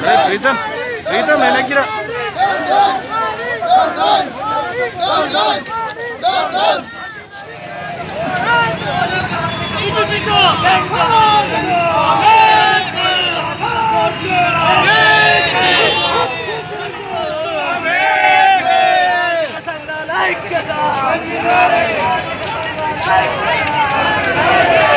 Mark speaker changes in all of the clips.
Speaker 1: अरे प्रीतम प्रीतम मैंने गिरा Like it! Like it!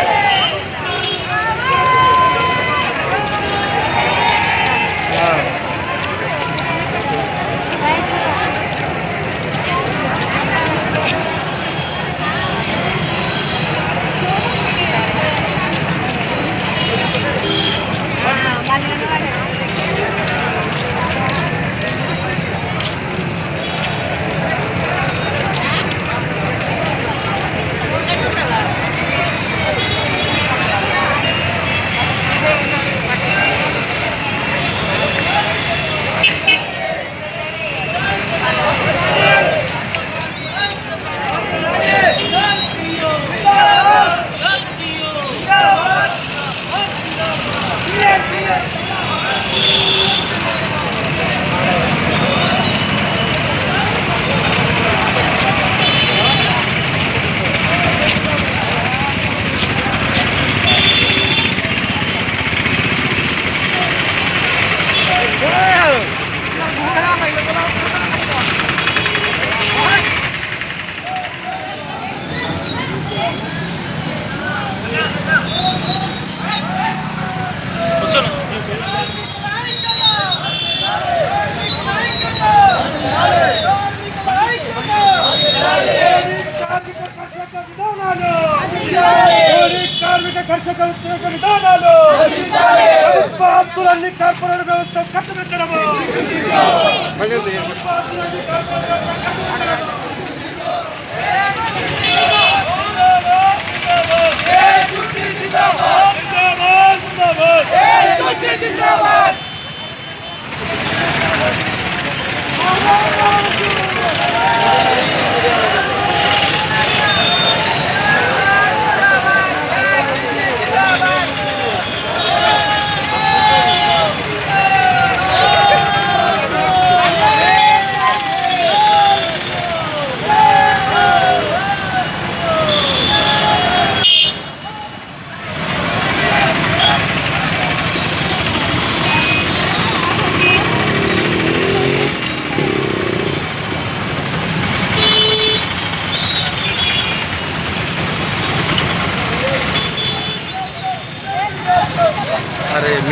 Speaker 1: వెనక్కిరా
Speaker 2: కార్మిక కర్షక వ్యతిరేక విధానాలు. ప్రభుత్వ ఆస్తులన్నీ కార్పొరేట్ వ్యవస్థ కట్టబెట్టడము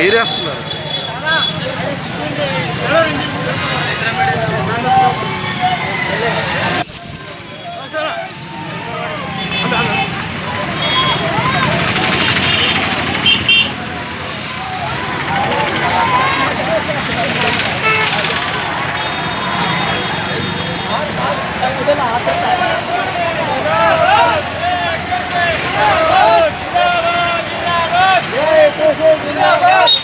Speaker 1: అరే మీరేస్తున్నారు?
Speaker 2: సమాన పనికి
Speaker 1: Binabas!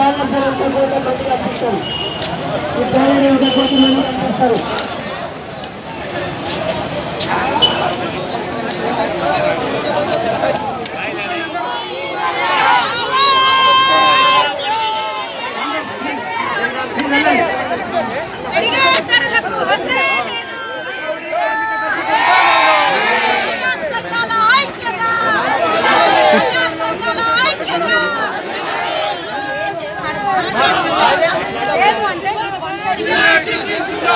Speaker 1: అన్న ఇద్దరు బ్యాలెన్స్ ఎంత పోతే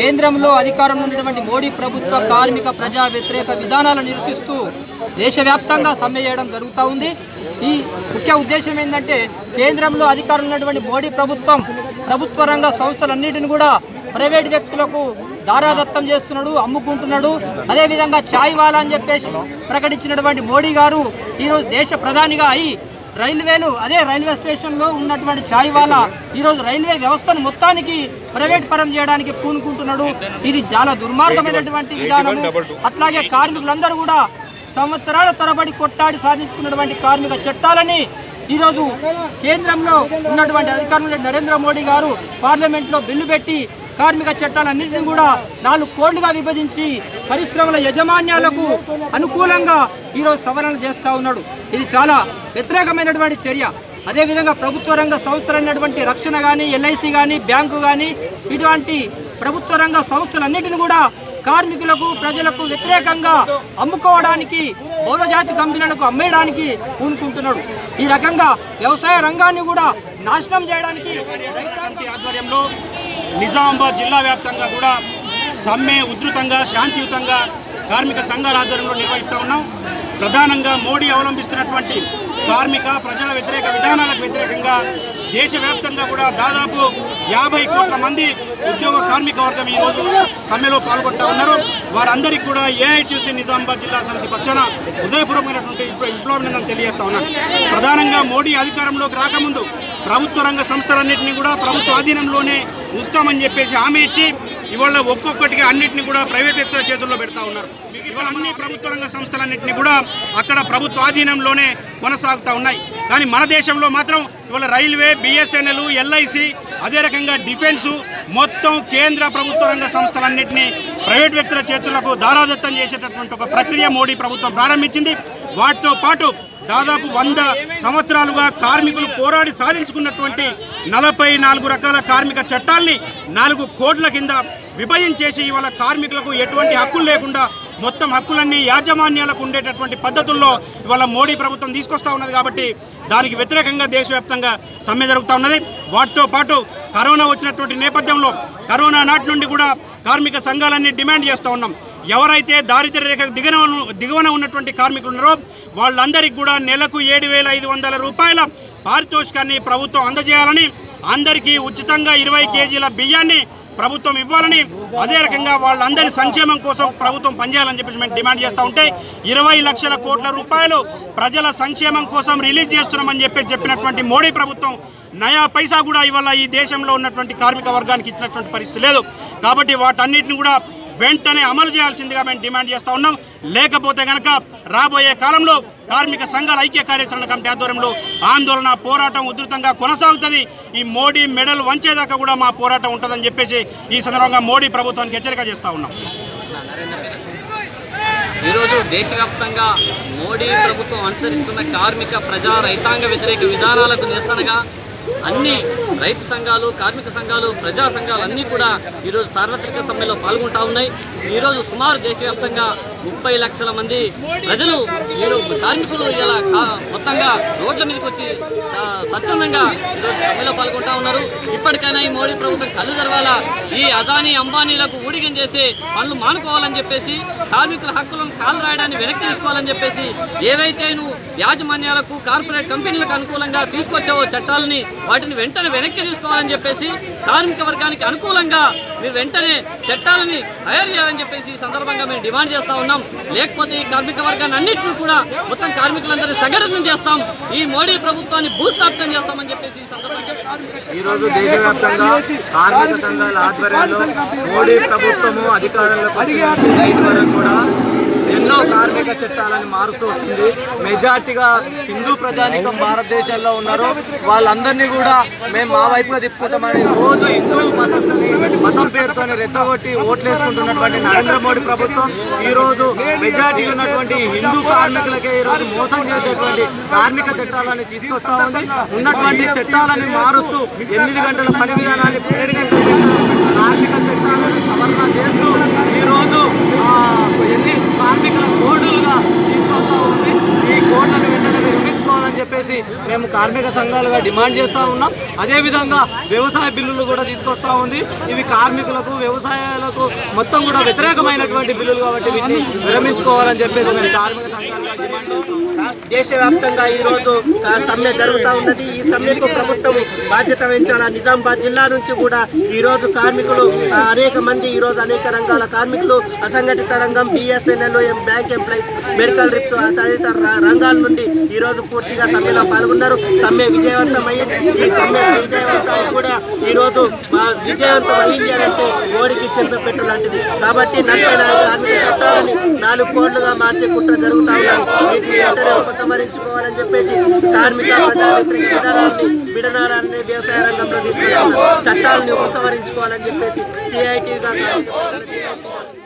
Speaker 3: కేంద్రంలో అధికారంలో ఉన్నటువంటి మోడీ ప్రభుత్వ కార్మిక ప్రజా వ్యతిరేక విధానాలను నిరసిస్తూ దేశవ్యాప్తంగా సమ్మె చేయడం జరుగుతూ ఉంది. ఈ ముఖ్య ఉద్దేశం ఏంటంటే కేంద్రంలో అధికారంలో ఉన్నటువంటి మోడీ ప్రభుత్వం ప్రభుత్వ రంగ సంస్థలన్నిటిని కూడా ప్రైవేట్ వ్యక్తులకు దారాదత్తం చేస్తున్నాడు అమ్ముకుంటున్నాడు. అదేవిధంగా ఛాయ్ వాలా అని చెప్పేసి ప్రకటించినటువంటి మోడీ గారు ఈరోజు దేశ ప్రధానిగా అయి రైల్వేలు అదే రైల్వే స్టేషన్లో ఉన్నటువంటి ఛాయ్ వాలా ఈరోజు రైల్వే వ్యవస్థను మొత్తానికి ప్రైవేట్ పరం చేయడానికి పూనుకుంటున్నాడు. ఇది చాలా దుర్మార్గమైనటువంటి విధానం అట్లాగే కార్మికులందరూ కూడా సంవత్సరాల తరబడి కొట్టాడి సాధించుకున్నటువంటి కార్మిక చట్టాలని ఈరోజు కేంద్రంలో ఉన్నటువంటి అధికారంలో నరేంద్ర మోడీ గారు పార్లమెంట్లో బిల్లు పెట్టి కార్మిక చట్టాలన్నింటినీ కూడా నాలుగు కోడ్లుగా విభజించి పరిశ్రమల యజమాన్యాలకు అనుకూలంగా ఈరోజు సవరణ చేస్తూ ఉన్నాడు. ఇది చాలా వ్యతిరేకమైనటువంటి చర్య. అదేవిధంగా ప్రభుత్వ రంగ సంస్థలైనటువంటి రక్షణ కానీ ఎల్ఐసి కానీ బ్యాంకు కానీ ఇటువంటి ప్రభుత్వ రంగ సంస్థలన్నింటిని కూడా కార్మికులకు ప్రజలకు వ్యతిరేకంగా అమ్ముకోవడానికి బహుళజాతి కంపెనీలకు అమ్మేయడానికి పూనుకుంటున్నాడు. ఈ రకంగా వ్యవసాయ రంగాన్ని కూడా నాశనం చేయడానికి
Speaker 4: ఆధ్వర్యంలో నిజామాబాద్ జిల్లా వ్యాప్తంగా కూడా సమ్మె ఉధృతంగా శాంతియుతంగా కార్మిక సంఘాల ఆధ్వర్యంలో నిర్వహిస్తూ ఉన్నాం. ప్రధానంగా మోడీ అవలంబిస్తున్నటువంటి కార్మిక ప్రజా వ్యతిరేక విధానాలకు వ్యతిరేకంగా దేశవ్యాప్తంగా కూడా దాదాపు యాభై కోట్ల మంది ఉద్యోగ కార్మిక వర్గం ఈరోజు సమ్మెలో పాల్గొంటా ఉన్నారు. వారందరికీ కూడా ఏఐటీసీ నిజామాబాద్ జిల్లా సమితి పక్షాన హృదయపూర్వకమైనటువంటి విప్ల- విప్లవాభినందనలు తెలియజేస్తా ఉన్నాను ప్రధానంగా మోడీ అధికారంలోకి రాకముందు ప్రభుత్వ రంగ సంస్థలన్నింటినీ కూడా ప్రభుత్వ ఆధీనంలోనే ఉంచుతామని చెప్పేసి హామీ ఇచ్చి ఇవాళ ఒక్కొక్కటిగా అన్నింటినీ కూడా ప్రైవేట్ వ్యక్తుల చేతుల్లో పెడతా ఉన్నారు. ఇవాళ అన్ని ప్రభుత్వ రంగ సంస్థలన్నింటినీ కూడా అక్కడ ప్రభుత్వ ఆధీనంలోనే కొనసాగుతూ ఉన్నాయి. కానీ మన దేశంలో మాత్రం ఇవాళ రైల్వే బిఎస్ఎన్ఎల్ ఎల్ఐసి అదే రకంగా డిఫెన్సు మొత్తం కేంద్ర ప్రభుత్వ రంగ సంస్థలన్నింటినీ ప్రైవేట్ వ్యక్తుల చేతులకు దారాదత్తం చేసేటటువంటి ఒక ప్రక్రియ మోడీ ప్రభుత్వం ప్రారంభించింది. వాటితో పాటు దాదాపు వంద సంవత్సరాలుగా కార్మికులు పోరాడి సాధించుకున్నటువంటి నలభై నాలుగు రకాల కార్మిక చట్టాల్ని నాలుగు కోట్ల కింద విభజించేసి ఇవాళ కార్మికులకు ఎటువంటి హక్కులు లేకుండా మొత్తం హక్కులన్నీ యాజమాన్యాలకు ఉండేటటువంటి పద్ధతుల్లో ఇవాళ మోడీ ప్రభుత్వం తీసుకొస్తా ఉన్నది కాబట్టి దానికి వ్యతిరేకంగా దేశవ్యాప్తంగా సమ్మె జరుగుతూ ఉన్నది. వాటితో పాటు కరోనా వచ్చినటువంటి నేపథ్యంలో కరోనా నాటి నుండి కూడా కార్మిక సంఘాలన్నీ డిమాండ్ చేస్తూ ఉన్నాం. ఎవరైతే దారిద్ర్య రేఖ దిగన దిగువన ఉన్నటువంటి కార్మికులు ఉన్నారో వాళ్ళందరికీ కూడా నెలకు ఏడు వేల ఐదు వందల రూపాయల పారితోషికాన్ని ప్రభుత్వం అందజేయాలని అందరికీ ఉచితంగా ఇరవై కేజీల బియ్యాన్ని ప్రభుత్వం ఇవ్వాలని అదే రకంగా వాళ్ళందరి సంక్షేమం కోసం ప్రభుత్వం పనిచేయాలని చెప్పేసి మేము డిమాండ్ చేస్తూ ఉంటే ఇరవై లక్షల కోట్ల రూపాయలు ప్రజల సంక్షేమం కోసం రిలీజ్ చేస్తున్నామని చెప్పి చెప్పినటువంటి మోడీ ప్రభుత్వం నయా పైసా కూడా ఇవాళ ఈ దేశంలో ఉన్నటువంటి కార్మిక వర్గానికి ఇచ్చినటువంటి పరిస్థితి లేదు. కాబట్టి వాటన్నిటిని కూడా వెంటనే అమలు చేయాల్సిందిగా మేము డిమాండ్ చేస్తూ ఉన్నాం. లేకపోతే కనుక రాబోయే కాలంలో కార్మిక సంఘాల ఐక్య కార్యాచరణ కమిటీ ఆధ్వర్యంలో ఆందోళన పోరాటం ఉధృతంగా కొనసాగుతుంది. ఈ మోడీ మెడల్ వంచేదాకా కూడా మా పోరాటం ఉంటుందని చెప్పేసి ఈ సందర్భంగా మోడీ ప్రభుత్వానికి హెచ్చరిక చేస్తూ ఉన్నాం.
Speaker 5: ఈరోజు దేశవ్యాప్తంగా మోడీ ప్రభుత్వం అనుసరిస్తున్న కార్మిక ప్రజా రైతాంగ వ్యతిరేక విధానాలకు నిరసనగా అన్ని రైతు సంఘాలు కార్మిక సంఘాలు ప్రజా సంఘాలు అన్నీ కూడా ఈరోజు సార్వత్రిక సమ్మెలో పాల్గొంటా ఉన్నాయి. ఈరోజు సుమారు దేశవ్యాప్తంగా ముప్పై లక్షల మంది ప్రజలు ఏడు కార్మికులు ఇలా మొత్తంగా రోడ్ల మీదకి వచ్చి స్వచ్ఛందంగా ఈరోజు సమ్మెలో పాల్గొంటా ఉన్నారు. ఇప్పటికైనా ఈ మోడీ ప్రభుత్వం కళ్ళు తెరవాలా? ఈ అదానీ అంబానీలకు ఊడిగం చేసి పనులు మానుకోవాలని చెప్పేసి కార్మికుల హక్కులను కాలు రాయడాన్ని వెనక్కి తీసుకోవాలని చెప్పేసి ఏవైతే నువ్వు యాజమాన్యాలకు కార్పొరేట్ కంపెనీలకు అనుకూలంగా తీసుకొచ్చావో చట్టాలని వాటిని వెంటనే వెనక్కి తీసుకోవాలని చెప్పేసి కార్మిక వర్గానికి అనుకూలంగా మీరు వెంటనే చట్టాలని తయారు చేయాలని చెప్పేసి ఈ సందర్భంగా మేము డిమాండ్ చేస్తా ఉన్నాం. లేకపోతే ఈ కార్మిక వర్గాన్ని అన్నింటినీ కూడా మొత్తం కార్మికులందరినీ సంఘటన చేస్తాం. ఈ మోడీ ప్రభుత్వాన్ని భూస్థాపితం చేస్తామని చెప్పేసి ఈ సందర్భంగా
Speaker 6: ఈరోజు దేశవ్యాప్తంగా కార్మిక సంఘాల ఆధ్వర్యంలో మోడీ ప్రభుత్వము అధికారంలో వరకు కూడా ఎన్నో కార్మిక చట్టాలను మారుస్తూ వస్తుంది. మెజార్టీగా హిందూ ప్రజానికం భారతదేశంలో ఉన్నారు. వాళ్ళందరినీ కూడా మేము మా వైపుగా తిప్పుతామని రోజు హిందూ మతస్థుని మతం పేరుతోని రెచ్చగొట్టి ఓట్లేసుకుంటున్నటువంటి నరేంద్ర మోడీ ప్రభుత్వం ఈ రోజు మెజార్టీ ఉన్నటువంటి హిందూ కార్మికులకే ఈ రోజు మోసం చేసేటువంటి కార్మిక చట్టాలని తీసుకొస్తా ఉంది. ఉన్నటువంటి చట్టాలని మారుస్తూ ఎనిమిది గంటల పని విధానాన్ని పన్నెండు గంటలు కార్మిక చట్టాలను సవరణ చేస్తూ ఈరోజు ఎన్ని కార్మికుల కోడులుగా తీసుకొస్తూ ఉంది ఈ కోడ్లను వెంటనే విరమించుకోవాలని చెప్పేసి మేము కార్మిక సంఘాలుగా డిమాండ్ చేస్తూ ఉన్నాం. అదేవిధంగా వ్యవసాయ బిల్లులు కూడా తీసుకొస్తా ఉంది. ఇవి కార్మికులకు వ్యవసాయాలకు మొత్తం కూడా వ్యతిరేకమైనటువంటి బిల్లులు కాబట్టి వీటిని విరమించుకోవాలని చెప్పేసి మేము కార్మిక
Speaker 7: సంఘాలు దేశవ్యాప్తంగా ఈ రోజు సమ్మె జరుగుతూ ఉన్నది. ఈ సమ్మెకు ప్రభుత్వం బాధ్యత వహించాల? నిజామాబాద్ జిల్లా నుంచి కూడా ఈ రోజు కార్మికులు అనేక మంది ఈ రోజు అనేక రంగాల కార్మికులు అసంఘటిత రంగం BSNL bank employees medical reps తదితర రంగాల నుండి ఈ రోజు పూర్తిగా సమ్మెలో పాల్గొన్నారు. సమ్మె విజయవంతమైంది. ఈ సమ్మె విజయవంతం కూడా ఈ రోజు విజయవంతం అయింది అంటే మోడీకి చెంపపెట్టు లాంటిది. కాబట్టి నలభై నాలుగు కార్మిక చట్టాలని నాలుగు కోట్లుగా మార్చే కుట్ర జరుగుతా ఉన్నాయి వీటిని వెంటనే ఉపసంహరించుకోవాలని చెప్పేసి కార్మిక ప్రజా వ్యతిరేక విధానాలని వ్యవసాయ రంగంలో తీసుకొస్తున్న చట్టాలని ఉపసంహరించుకోవాలని చెప్పేసి సిఐటిగా కార్మిక